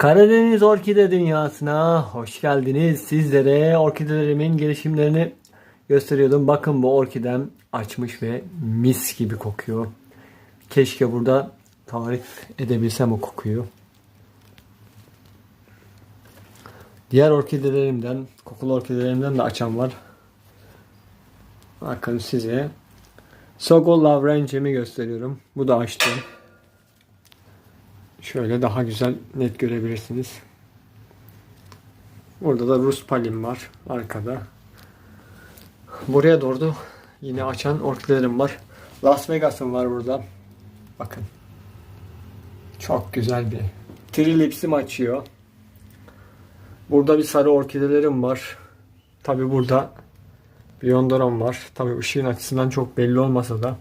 Karadeniz Orkide Dünyası'na hoş geldiniz. Sizlere orkidelerimin gelişimlerini gösteriyordum. Bakın bu orkidem açmış ve mis gibi kokuyor. Keşke burada tarif edebilsem o kokuyu. Diğer orkidelerimden, kokulu orkidelerimden de açan var. Bakın size Sogo Lavrence'mi gösteriyorum. Bu da açtı. Şöyle daha güzel net görebilirsiniz. Burada da Rus palim var arkada. Buraya doğru yine açan orkidelerim var. Las Vegas'ım var burada. Bakın. Çok güzel bir. Trilipsim açıyor. Burada bir sarı orkidelerim var. Tabi burada Biondoron var. Tabi ışığın açısından çok belli olmasa da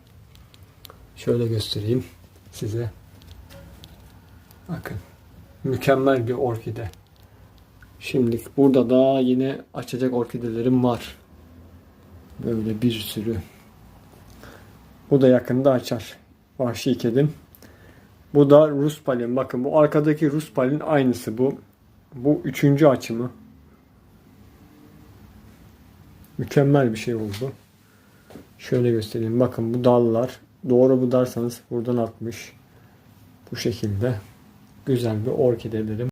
şöyle göstereyim size. Bakın. Mükemmel bir orkide. Şimdi burada da yine açacak orkidelerim var. Böyle bir sürü. Bu da yakında açar. Vahşi kedim. Bu da Rus palin. Bakın bu arkadaki Rus palin aynısı bu. Bu üçüncü açımı. Mükemmel bir şey oldu. Şöyle göstereyim. Bakın bu dallar. Doğru budarsanız buradan atmış. Bu şekilde güzel bir orkidelerim.